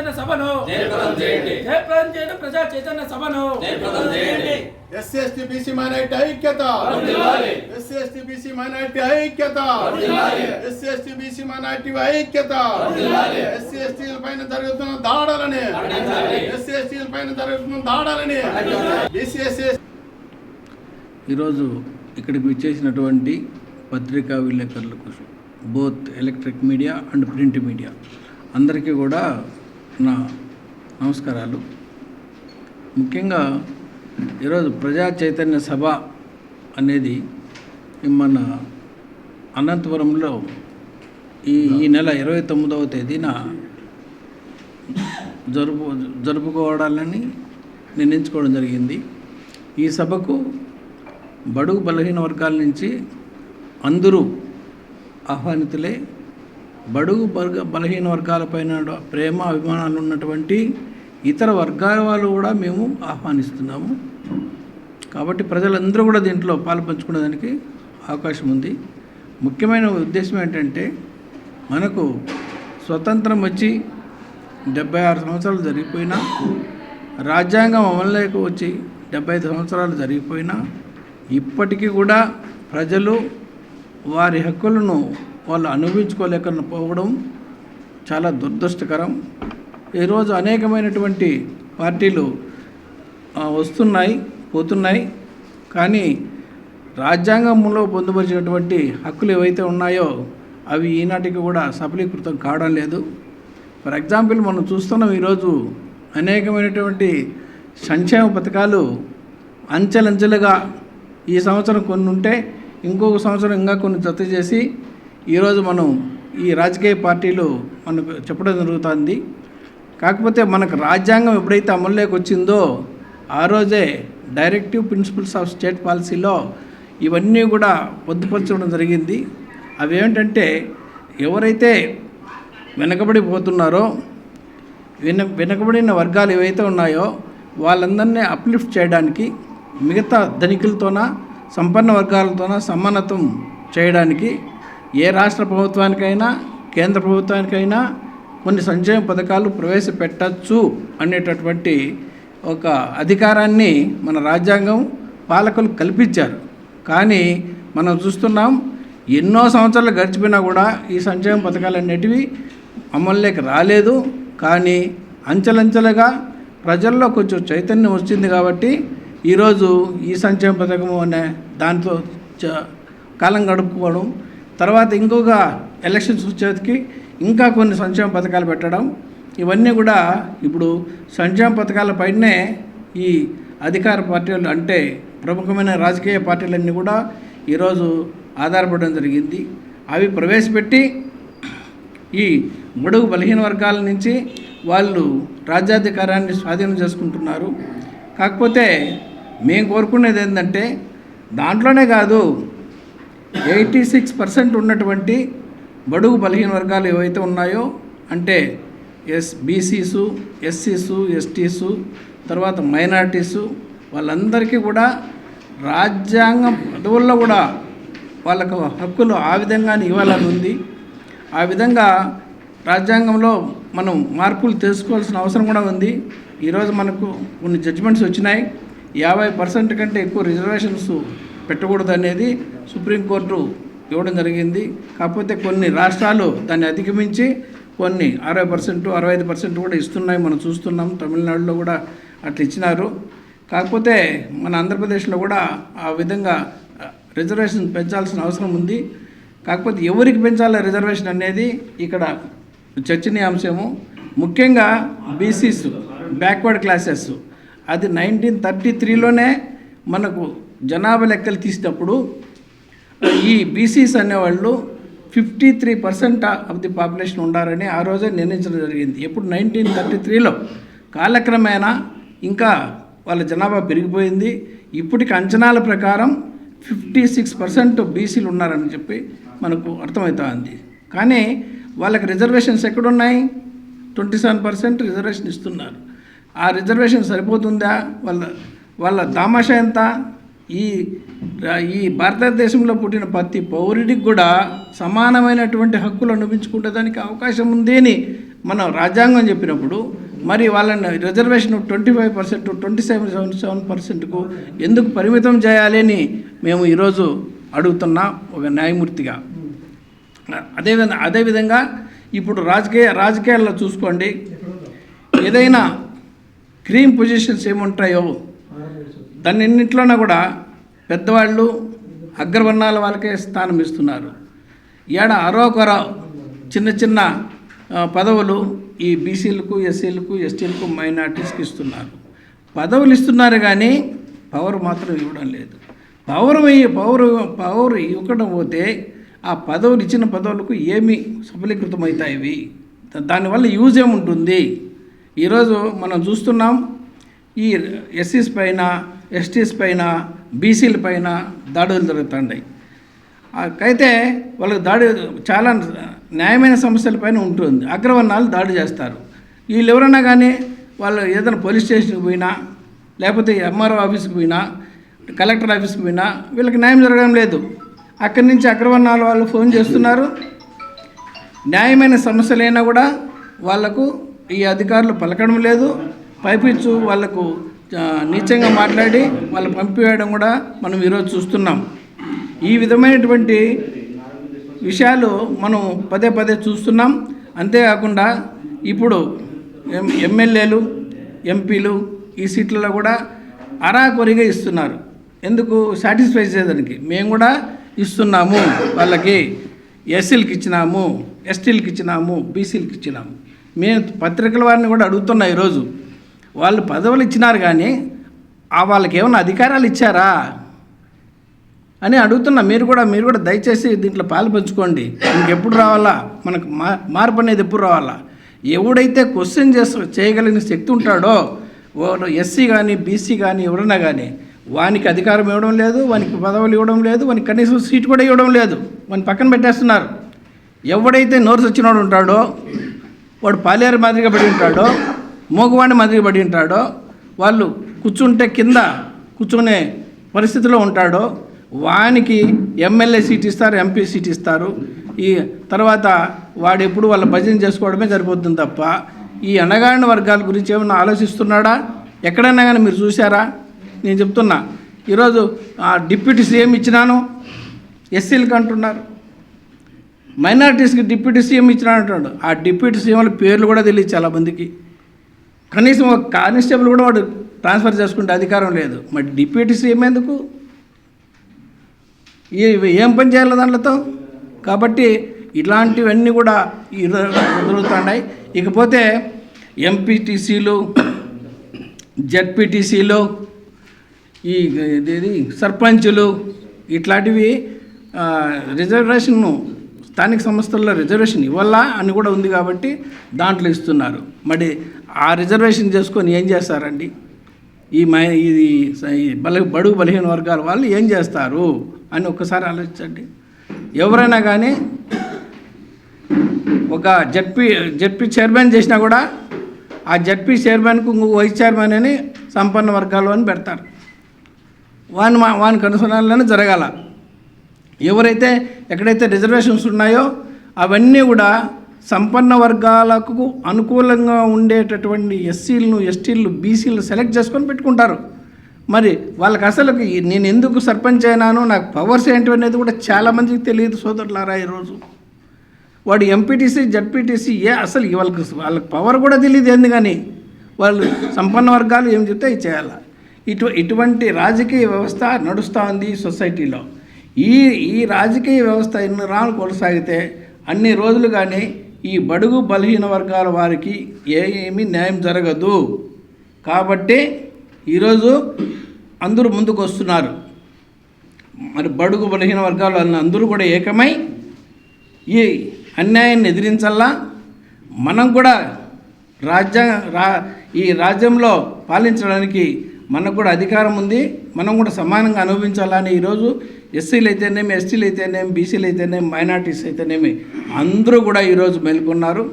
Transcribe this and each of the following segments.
చైతన్య సభను. జయప్రదం చేయండి. ప్రజా చైతన్య సభను. ఎస్సీ ఎస్టీ బీసీ మైనారిటీ ఐక్యత. ఎస్సీ ఎస్టీ బీసీ మైనారిటీ ఐక్యత. ఎస్సీ ఎస్టీ బీసీ మైనారిటీ ఐక్యత. ఎస్సీ ఎస్టీల పైన జరుగుతున్న దాడులని. ఎస్సీ ఎస్టీల పైన జరుగుతున్న దాడులని. బీసీ ఎస్సీ ఈరోజు ఇక్కడికి విచ్చేసినటువంటి పత్రికా విలేకరులకు both electric media and print media అందరికీ కూడా నా నమస్కారాలు. ముఖ్యంగా ఈరోజు ప్రజా చైతన్య సభ అనేది మన అనంతపురంలో ఈ ఈ నెల ఇరవై తొమ్మిదవ తేదీన జరుపు జరుపుకోవడాలని నిర్ణయించుకోవడం జరిగింది. ఈ సభకు బడుగు బలహీన వర్గాల నుంచి అందరూ ఆహ్వానితులే బడుగు వర్గ బలహీన వర్గాలపైన ప్రేమ అభిమానాలు ఉన్నటువంటి ఇతర వర్గాల వాళ్ళు కూడా మేము ఆహ్వానిస్తున్నాము. కాబట్టి ప్రజలందరూ కూడా దీంట్లో పాలు పంచుకునేదానికి అవకాశం ఉంది. ముఖ్యమైన ఉద్దేశం ఏంటంటే మనకు స్వతంత్రం వచ్చి డెబ్బై ఆరు సంవత్సరాలు జరిగిపోయినా రాజ్యాంగం అమలులోకి వచ్చి డెబ్బై ఐదు సంవత్సరాలు జరిగిపోయినా ఇప్పటికీ కూడా ప్రజలు వారి హక్కులను వాళ్ళు అనుభవించుకోలేకపోవడం చాలా దురదృష్టకరం. ఈరోజు అనేకమైనటువంటి పార్టీలు వస్తున్నాయి పోతున్నాయి. కానీ రాజ్యాంగంలో పొందుపరిచినటువంటి హక్కులు ఏవైతే ఉన్నాయో అవి ఈనాటికి కూడా సఫలీకృతం కావడం లేదు. ఫర్ ఎగ్జాంపుల్ మనం చూస్తున్నాం ఈరోజు అనేకమైనటువంటి సంక్షేమ పథకాలు అంచెలంచెలుగా ఈ సంవత్సరం కొన్ని ఉంటే ఇంకొక సంవత్సరం ఇంకా కొన్ని జత చేసి ఈరోజు మనం ఈ రాజకీయ పార్టీలు మనకు చెప్పడం జరుగుతుంది. కాకపోతే మనకు రాజ్యాంగం ఎప్పుడైతే అమల్లోకి వచ్చిందో ఆ రోజే డైరెక్టివ్ ప్రిన్సిపల్స్ ఆఫ్ స్టేట్ పాలసీలో ఇవన్నీ కూడా పొందుపరచడం జరిగింది. అవి ఏమిటంటే ఎవరైతే వెనకబడిపోతున్నారో వెన వెనకబడిన వర్గాలు ఏవైతే ఉన్నాయో వాళ్ళందరినీ అప్లిఫ్ట్ చేయడానికి మిగతా ధనికులతోన సంపన్న వర్గాలతోన సమానత్వం చేయడానికి ఏ రాష్ట్ర ప్రభుత్వానికైనా కేంద్ర ప్రభుత్వానికైనా కొన్ని సంక్షేమ పథకాలు ప్రవేశపెట్టచ్చు అనేటటువంటి ఒక అధికారాన్ని మన రాజ్యాంగం పాలకులు కల్పించారు. కానీ మనం చూస్తున్నాం ఎన్నో సంవత్సరాలు గడిచిపోయినా కూడా ఈ సంక్షేమ పథకాలు అనేటివి అమల్లోకి రాలేదు. కానీ అంచెలంచెలుగా ప్రజల్లో కొంచెం చైతన్యం వచ్చింది కాబట్టి ఈరోజు ఈ సంక్షేమ పథకం అనే దాంతో చ- కాలం గడుపుకోవడం తర్వాత ఇంకొక ఎలక్షన్స్ వచ్చేటికి ఇంకా కొన్ని సంక్షేమ పథకాలు పెట్టడం ఇవన్నీ కూడా ఇప్పుడు సంక్షేమ పథకాల పైనే ఈ అధికార పార్టీలు అంటే ప్రముఖమైన రాజకీయ పార్టీలన్నీ కూడా ఈరోజు ఆధారపడడం జరిగింది. అవి ప్రవేశపెట్టి ఈ బడుగు బలహీన వర్గాల నుంచి వాళ్ళు రాజ్యాధికారాన్ని స్వాధీనం చేసుకుంటున్నారు. కాకపోతే మేము కోరుకునేది ఏంటంటే దాంట్లోనే కాదు ఎయిటీ సిక్స్ పర్సెంట్ ఉన్నటువంటి బడుగు బలహీన వర్గాలు ఏవైతే ఉన్నాయో అంటే ఎస్ బీసీసు ఎస్సీసు ఎస్టీసు తర్వాత మైనార్టీసు వాళ్ళందరికీ కూడా రాజ్యాంగం పదవుల్లో కూడా వాళ్ళకు హక్కులు ఆ విధంగానే ఇవ్వాలని ఉంది. ఆ విధంగా రాజ్యాంగంలో మనం మార్పులు తెలుసుకోవాల్సిన అవసరం కూడా ఉంది. ఈరోజు మనకు కొన్ని జడ్జిమెంట్స్ వచ్చినాయి. యాభై పర్సెంట్ కంటే ఎక్కువ రిజర్వేషన్స్ పెట్టకూడదు అనేది సుప్రీంకోర్టు ఇవ్వడం జరిగింది. కాకపోతే కొన్ని రాష్ట్రాలు దాన్ని అధిగమించి కొన్ని అరవై పర్సెంట్ అరవై ఐదు పర్సెంట్ కూడా ఇస్తున్నాయి. మనం చూస్తున్నాం. తమిళనాడులో కూడా అట్లా ఇచ్చినారు. కాకపోతే మన ఆంధ్రప్రదేశ్లో కూడా ఆ విధంగా రిజర్వేషన్ పెంచాల్సిన అవసరం ఉంది. కాకపోతే ఎవరికి పెంచాలి రిజర్వేషన్ అనేది ఇక్కడ చర్చనీయాంశము. ముఖ్యంగా బీసీస్ బ్యాక్వర్డ్ క్లాసెస్. అది నైన్టీన్ థర్టీ త్రీలోనే మనకు జనాభా లెక్కలు తీసినప్పుడు ఈ బీసీస్ అనేవాళ్ళు fifty three percent of the population ఉండాలని ఆ రోజే నిర్ణయించడం జరిగింది. ఎప్పుడు నైన్టీన్ థర్టీ త్రీలో కాలక్రమేణా ఇంకా వాళ్ళ జనాభా పెరిగిపోయింది. ఇప్పటికి అంచనాల ప్రకారం ఫిఫ్టీ సిక్స్ పర్సెంట్ బీసీలు ఉన్నారని చెప్పి మనకు అర్థమవుతుంది. కానీ వాళ్ళకి రిజర్వేషన్స్ ఎక్కడున్నాయి? ట్వంటీ సెవెన్ పర్సెంట్ రిజర్వేషన్ ఇస్తున్నారు. ఆ రిజర్వేషన్ సరిపోతుందా? వాళ్ళ వాళ్ళ దామాషా ఎంత? ఈ ఈ భారతదేశంలో పుట్టిన ప్రతి పౌరుడికి కూడా సమానమైనటువంటి హక్కులు దానికి అవకాశం ఉంది అని మనం రాజ్యాంగం చెప్పినప్పుడు మరి వాళ్ళని reservation twenty five percent twenty seven seven seven పర్సెంట్కు ఎందుకు పరిమితం చేయాలి అని మేము ఈరోజు అడుగుతున్నా ఒక న్యాయమూర్తిగా. అదేవిధంగా అదేవిధంగా ఇప్పుడు రాజకీయ రాజకీయాల్లో చూసుకోండి. ఏదైనా క్రీమ్ పొజిషన్స్ ఏముంటాయో దాన్నిన్నింటిలోనే కూడా పెద్దవాళ్ళు అగ్రవర్ణాల వాళ్ళకే స్థానం ఇస్తున్నారు. ఏడ అరోకర చిన్న చిన్న పదవులు ఈ బీసీలకు ఎస్సీలకు ఎస్టీలకు మైనార్టీస్కి ఇస్తున్నారు. పదవులు ఇస్తున్నారు కానీ పవర్ మాత్రం ఇవ్వడం లేదు. పవర్ ఇయ్య- పవర్ పవర్ ఇవ్వడం పోతే ఆ పదవులు ఇచ్చిన పదవులకు ఏమి సఫలీకృతమవుతాయి దానివల్ల యూజ్ ఏముంటుంది? ఈరోజు మనం చూస్తున్నాం ఈ ఎస్సీస్ పైన ఎస్టీస్ పైన బీసీల పైన దాడులు జరుగుతున్నాయి అయితే వాళ్ళకి దాడి చాలా న్యాయమైన సమస్యలపైన ఉంటుంది. అగ్రవర్ణాలు దాడి చేస్తారు. వీళ్ళు ఎవరన్నా కానీ వాళ్ళు ఏదైనా పోలీస్ స్టేషన్కి పోయినా లేకపోతే ఎంఆర్ఓ ఆఫీస్కి పోయినా కలెక్టర్ ఆఫీస్కి పోయినా వీళ్ళకి న్యాయం జరగడం లేదు. అక్కడి నుంచి అగ్రవర్ణాల వాళ్ళు ఫోన్ చేస్తున్నారు. న్యాయమైన సమస్యలైనా కూడా వాళ్ళకు ఈ అధికారులు పలకడం లేదు. పైపించు వాళ్ళకు నీచంగా మాట్లాడి వాళ్ళు పంపివేయడం కూడా మనం ఈరోజు చూస్తున్నాం. ఈ విధమైనటువంటి విషయాలు మనం పదే పదే చూస్తున్నాం. అంతేకాకుండా ఇప్పుడు ఎం ఎమ్మెల్యేలు ఎంపీలు ఈ సీట్లలో కూడా అరాకొరిగా ఇస్తున్నారు. ఎందుకు? సాటిస్ఫై చేయడానికి మేము కూడా ఇస్తున్నాము వాళ్ళకి. ఎస్సీలకి ఇచ్చినాము ఎస్టీలకి ఇచ్చినాము బీసీలకి ఇచ్చినాము. మేము పత్రికల వారిని కూడా అడుగుతున్నా ఈరోజు. వాళ్ళు పదవులు ఇచ్చినారు కానీ ఆ వాళ్ళకి ఏమైనా అధికారాలు ఇచ్చారా? అని అడుగుతున్నా. మీరు కూడా మీరు కూడా దయచేసి దీంట్లో పాలు పంచుకోండి. ఇంకెప్పుడు రావాలా? మనకు మా మార్పు అనేది ఎప్పుడు రావాలా? ఎవడైతే క్వశ్చన్ చేస్త చేయగలిగిన శక్తి ఉంటాడో వాళ్ళు ఎస్సీ కానీ బీసీ కానీ ఎవరైనా కానీ వానికి అధికారం ఇవ్వడం లేదు వానికి పదవులు ఇవ్వడం లేదు వానికి కనీసం సీట్ కూడా ఇవ్వడం లేదు. వాని పక్కన పెట్టేస్తున్నారు. ఎవడైతే నోరు వచ్చినోడు ఉంటాడో వాడు పాలేరు మాదిరిగా పడి ఉంటాడో మూగవాణి మదిరి పడి ఉంటాడో వాళ్ళు కూర్చుంటే కింద కూర్చునే పరిస్థితిలో ఉంటాడో వానికి ఎమ్మెల్యే సీట్ ఇస్తారు ఎంపీ సీట్ ఇస్తారు. ఈ తర్వాత వాడు ఎప్పుడు వాళ్ళ భజన చేసుకోవడమే సరిపోతుంది తప్ప ఈ అణగారిన వర్గాల గురించి ఏమైనా ఆలోచిస్తున్నాడా? ఎక్కడైనా కానీ మీరు చూసారా నేను చెప్తున్నా ఈరోజు ఆ డిప్యూటీ సీఎం ఇచ్చినాను ఎస్సీలకు అంటున్నారు. మైనారిటీస్కి డిప్యూటీ సీఎం ఇచ్చినా అంటున్నాడు. ఆ డిప్యూటీ సీఎంల పేర్లు కూడా తెలియదు చాలా మందికి కనీసం ఒక కానిస్టేబుల్ కూడా వాడు ట్రాన్స్ఫర్ చేసుకుంటే అధికారం లేదు. మరి డిప్యూటీ సీఎం ఎందుకు? ఏం పని చేయాలి దాంట్లో? కాబట్టి ఇలాంటివన్నీ కూడా జరుగుతున్నాయి ఇకపోతే ఎంపీటీసీలు జడ్పీటీసీలు ఈ ఇది సర్పంచులు ఇట్లాంటివి రిజర్వేషన్ను స్థానిక సంస్థల్లో రిజర్వేషన్ ఇవ్వాలా అని కూడా ఉంది కాబట్టి దాంట్లో ఇస్తున్నారు. మరి ఆ రిజర్వేషన్ చేసుకొని ఏం చేస్తారండి? ఈ మై ఇది ఈ బల బడుగు బలహీన వర్గాల వాళ్ళు ఏం చేస్తారు? అని ఒక్కసారి ఆలోచించండి. ఎవరైనా కానీ ఒక జడ్పీ జడ్పీ చైర్మన్ చేసినా కూడా ఆ జడ్పీ చైర్మన్కు ఇంకొక వైస్ చైర్మన్ అని సంపన్న వర్గాలు అని పెడతారు. వాని మా వాని అనుసరణలోనే జరగాల. ఎవరైతే ఎక్కడైతే రిజర్వేషన్స్ ఉన్నాయో అవన్నీ కూడా సంపన్న వర్గాలకు అనుకూలంగా ఉండేటటువంటి ఎస్సీలను ఎస్టీలను బీసీలను సెలెక్ట్ చేసుకొని పెట్టుకుంటారు. మరి వాళ్ళకి అసలు నేను ఎందుకు సర్పంచ్ అయినాను నాకు పవర్స్ ఏంటి అనేది కూడా చాలామందికి తెలియదు సోదరులారా ఈరోజు. వాడు ఎంపీటీసీ జడ్పీటీసీ ఏ అసలు వాళ్ళకి వాళ్ళకి పవర్ కూడా తెలియదు ఏంది కానీ వాళ్ళు సంపన్న వర్గాలు ఏం చెప్తే అది చేయాలి. ఇటు ఇటువంటి రాజకీయ వ్యవస్థ నడుస్తూ ఉంది సొసైటీలో. ఈ ఈ రాజకీయ వ్యవస్థ ఎన్ని రాళ్ళు కొనసాగితే అన్ని రోజులు కానీ ఈ బడుగు బలహీన వర్గాల వారికి ఏమీ న్యాయం జరగదు. కాబట్టి ఈరోజు అందరూ ముందుకు వస్తున్నారు. మరి బడుగు బలహీన వర్గాలు అందరూ కూడా ఏకమై ఈ అన్యాయాన్ని ఎదిరించాలా మనం కూడా రాజ్య రా ఈ రాజ్యంలో పాలించడానికి మనకు కూడా అధికారం ఉంది. మనం కూడా సమానంగా అనుభవించాలని ఈరోజు ఎస్సీలు అయితేనేమి ఎస్టీలు అయితేనేమి బీసీలు అయితేనేమి మైనార్టీస్ అయితేనేమి అందరూ కూడా ఈరోజు మేల్కొన్నారు.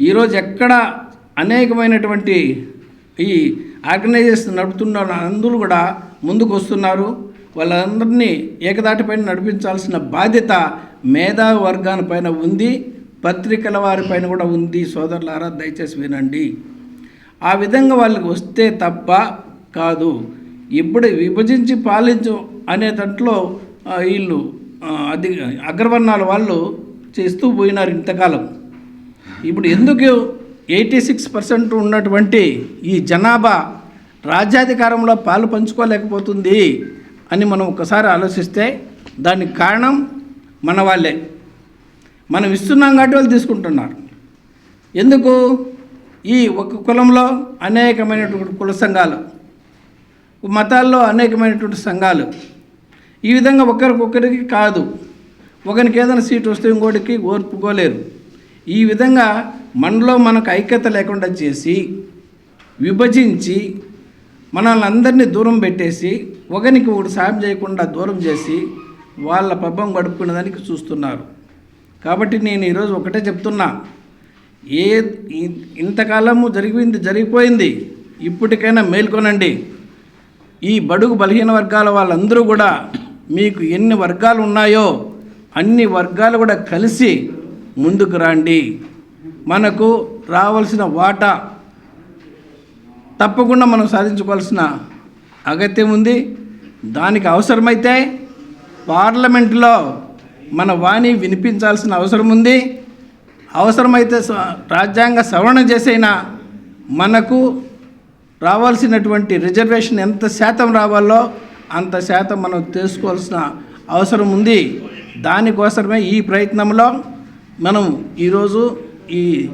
ఈరోజు ఎక్కడ అనేకమైనటువంటి ఈ ఆర్గనైజేషన్ నడుపుతున్న అందరూ కూడా ముందుకు వస్తున్నారు. వాళ్ళందరినీ ఏకదాటిపైన నడిపించాల్సిన బాధ్యత మేధావి వర్గానిపైన ఉంది పత్రికల వారిపైన కూడా ఉంది. సోదరులారా దయచేసి వినండి. ఆ విధంగా వాళ్ళకి వస్తే తప్ప కాదు. ఇప్పుడు విభజించి పాలించు అనే దాంట్లో వీళ్ళు అది అగ్రవర్ణాల వాళ్ళు చేస్తూ పోయినారు ఇంతకాలం. ఇప్పుడు ఎందుకు ఎయిటీ సిక్స్ పర్సెంట్ ఉన్నటువంటి ఈ జనాభా రాజ్యాధికారంలో పాలు పంచుకోలేకపోతుంది అని మనం ఒకసారి ఆలోచిస్తే దానికి కారణం మన వాళ్ళే. మనం ఇస్తున్నాం కాబట్టి వాళ్ళు తీసుకుంటున్నారు. ఎందుకు? ఈ ఒక కులంలో అనేకమైనటువంటి కుల సంఘాలు మతాల్లో అనేకమైనటువంటి సంఘాలు. ఈ విధంగా ఒకరికొకరికి కాదు. ఒకరికి ఏదైనా సీట్ వస్తే ఇంకోటికి ఓర్పుకోలేరు. ఈ విధంగా మనలో మనకు ఐక్యత లేకుండా చేసి విభజించి మనల్ని అందరినీ దూరం పెట్టేసి ఒకరికి ఒకటి సాయం చేయకుండా దూరం చేసి వాళ్ళ పబ్బం గడుపుకునే దానికి చూస్తున్నారు. కాబట్టి నేను ఈరోజు ఒకటే చెప్తున్నా. ఏ ఇ- ఇంతకాలము జరిగింది జరిగిపోయింది. ఇప్పటికైనా మేల్కొనండి. ఈ బడుగు బలహీన వర్గాల వాళ్ళందరూ కూడా మీకు ఎన్ని వర్గాలు ఉన్నాయో అన్ని వర్గాలు కూడా కలిసి ముందుకు రండి. మనకు రావాల్సిన వాటా తప్పకుండా మనం సాధించుకోవాల్సిన అగత్యం ఉంది. దానికి అవసరమైతే పార్లమెంట్లో మన వాణి వినిపించాల్సిన అవసరం ఉంది. అవసరమైతే స- రాజ్యాంగ సవరణ చేసైనా మనకు రావాల్సినటువంటి రిజర్వేషన్ ఎంత శాతం రావాలో అంత శాతం మనం తెలుసుకోవాల్సిన అవసరం ఉంది. దానికోసమే ఈ ప్రయత్నంలో మనం ఈరోజు ఈ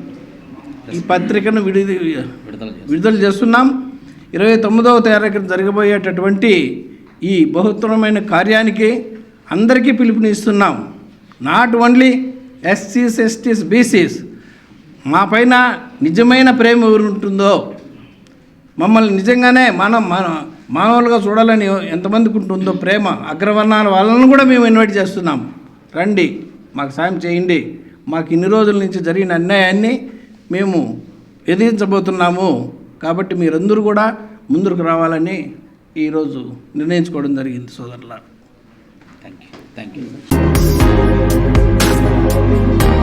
ఈ పత్రికను విడుదల విడుదల చేస్తున్నాం. ఇరవై తొమ్మిదవ తారీఖున జరగబోయేటటువంటి ఈ బహుత్తరమైన కార్యానికి అందరికీ పిలుపునిస్తున్నాం. నాట్ ఓన్లీ ఎస్సీస్ ఎస్టీస్ బీసీస్ మా పైన నిజమైన ప్రేమ ఎవరు ఉంటుందో మమ్మల్ని నిజంగానే మనం మన మానవులుగా చూడాలని ఎంతమందికి ఉంటుందో ప్రేమ అగ్రవర్ణాల వాళ్ళను కూడా మేము ఇన్వైట్ చేస్తున్నాం. రండి మాకు సాయం చేయండి. మాకు ఇన్ని రోజుల నుంచి జరిగిన అన్యాయాన్ని మేము ఎదిరించబోతున్నాము. కాబట్టి మీరందరూ కూడా ముందుకు రావాలని ఈరోజు నిర్ణయించుకోవడం జరిగింది సోదరులారు. Thank you thank you